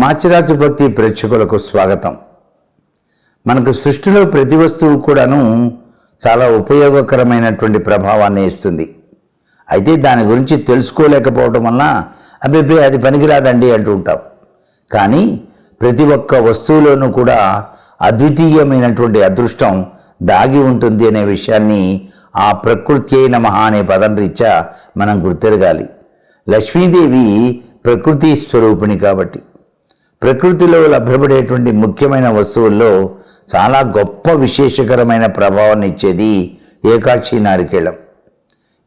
మాచిరాజు భక్తి ప్రేక్షకులకు స్వాగతం. మనకు సృష్టిలో ప్రతి వస్తువు కూడాను చాలా ఉపయోగకరమైనటువంటి ప్రభావాన్ని ఇస్తుంది. అయితే దాని గురించి తెలుసుకోలేకపోవటం వలన అభిప్రాయ అది పనికిరాదండి అంటూ ఉంటాం కానీ ప్రతి ఒక్క వస్తువులోనూ కూడా అద్వితీయమైనటువంటి అదృష్టం దాగి ఉంటుంది అనే విషయాన్ని ఆ ప్రకృతి అయిన మహా అనే పదం రీత్యా మనం గుర్తెరగాలి. లక్ష్మీదేవి ప్రకృతి స్వరూపిణి కాబట్టి. ప్రకృతిలో లభ్యపడేటువంటి ముఖ్యమైన వస్తువుల్లో చాలా గొప్ప విశేషకరమైన ప్రభావాన్ని ఇచ్చేది ఏకాక్షి నారికేళం.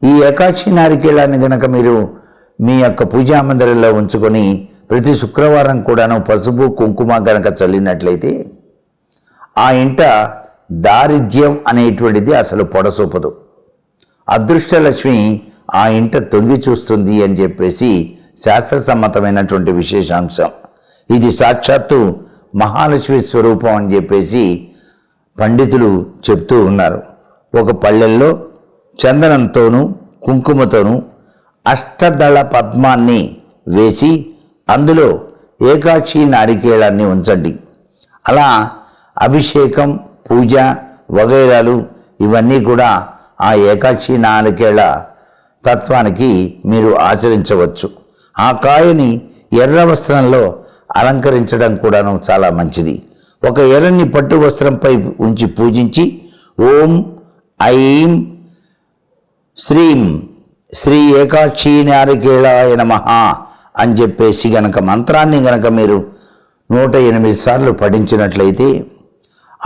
ఈ ఏకాక్షి నారికేళాన్ని గనక మీరు మీ యొక్క పూజా మందిరంలో ఉంచుకొని ప్రతి శుక్రవారం కూడాను పసుపు కుంకుమ గనక చల్లినట్లయితే ఆ ఇంట దారిద్ర్యం అనేటువంటిది అసలు పొడసూపదు. అదృష్టలక్ష్మి ఆ ఇంట తొంగి చూస్తుంది అని చెప్పేసి శాస్త్రసమ్మతమైనటువంటి విశేషాంశం. ఇది సాక్షాత్తు మహాలక్ష్మి స్వరూపం అని చెప్పేసి పండితులు చెప్తూ ఉన్నారు. ఒక పళ్ళెల్లో చందనంతోనూ కుంకుమతోనూ అష్టదళ పద్మాన్ని వేసి అందులో ఏకాక్షి నారికేళాన్ని ఉంచండి. అలా అభిషేకం పూజ వగైరాలు ఇవన్నీ కూడా ఆ ఏకాక్షి నారికేళ తత్వానికి మీరు ఆచరించవచ్చు. ఆ కాయని ఎర్ర వస్త్రంలో అలంకరించడం కూడాను చాలా మంచిది. ఒక ఎర్రని పట్టు వస్త్రంపై ఉంచి పూజించి ఓం ఐం శ్రీం శ్రీ ఏకాక్షి నారికేళాయ నమ అని చెప్పేసి గనక మంత్రాన్ని గనక మీరు నూట ఎనిమిది సార్లు పఠించినట్లయితే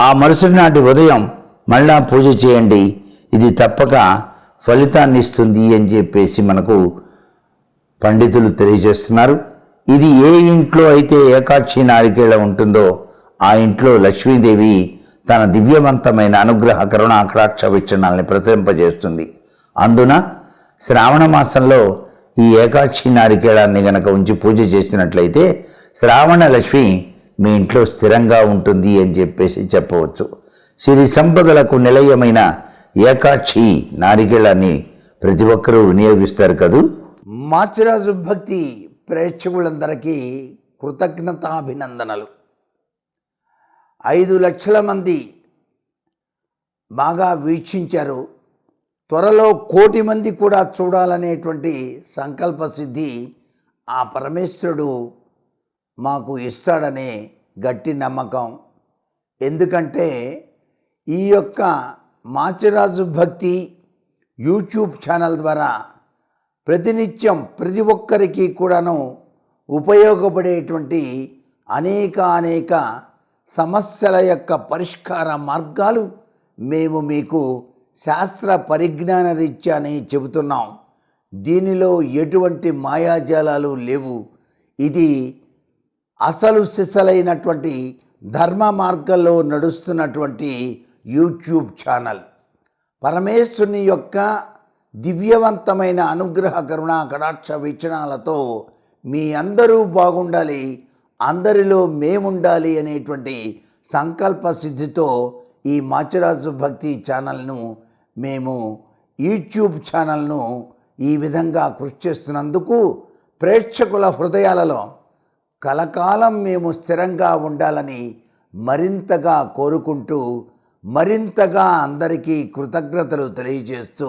ఆ మరుసటి నాటి ఉదయం మళ్ళా పూజ చేయండి. ఇది తప్పక ఫలితాన్ని ఇస్తుంది అని చెప్పేసి మనకు పండితులు తెలియజేస్తున్నారు. ఇది ఏ ఇంట్లో అయితే ఏకాక్షి నారికేళ ఉంటుందో ఆ ఇంట్లో లక్ష్మీదేవి తన దివ్యవంతమైన అనుగ్రహ కరుణ కటాక్ష వీక్షణాలని ప్రసరింపజేస్తుంది అందున శ్రావణ మాసంలో ఈ ఏకాక్షి నారికేళాన్ని గనక ఉంచి పూజ చేసినట్లయితే శ్రావణ లక్ష్మి మీ ఇంట్లో స్థిరంగా ఉంటుంది అని చెప్పేసి చెప్పవచ్చు. సిరి సంపదలకు నిలయమైన ఏకాక్షి నారికేళాన్ని ప్రతి ఒక్కరూ వినియోగిస్తారు కదూ? మాచిరాజు భక్తి! ప్రేక్షకులందరికీ కృతజ్ఞతాభినందనలు. ఐదు లక్షల మంది బాగా వీక్షించారు. త్వరలో కోటి మంది కూడా చూడాలనేటువంటి సంకల్ప సిద్ధి ఆ పరమేశ్వరుడు మాకు ఇస్తాడనే గట్టి నమ్మకం. ఎందుకంటే ఈ యొక్క మాచిరాజు భక్తి యూట్యూబ్ ఛానల్ ద్వారా ప్రతినిత్యం ప్రతి ఒక్కరికి కూడాను ఉపయోగపడేటువంటి అనేక అనేక సమస్యల యొక్క పరిష్కార మార్గాలు మేము మీకు శాస్త్ర పరిజ్ఞాన రీత్యాని చెబుతున్నాం. దీనిలో ఎటువంటి మాయాజాలాలు లేవు. ఇది అసలు సిసలైనటువంటి ధర్మ మార్గంలో నడుస్తున్నటువంటి యూట్యూబ్ ఛానల్. పరమేశ్వరుని యొక్క దివ్యవంతమైన అనుగ్రహ కరుణ కటాక్ష వీక్షణాలతో మీ అందరూ బాగుండాలి అందరిలో మేముండాలి అనేటువంటి సంకల్ప సిద్ధితో ఈ మాచిరాజు భక్తి ఛానల్ను మేము యూట్యూబ్ ఛానల్ను ఈ విధంగా కృషి చేస్తున్నందుకు ప్రేక్షకుల హృదయాలలో కలకాలం మేము స్థిరంగా ఉండాలని మరింతగా కోరుకుంటూ మరింతగా అందరికీ కృతజ్ఞతలు తెలియజేస్తూ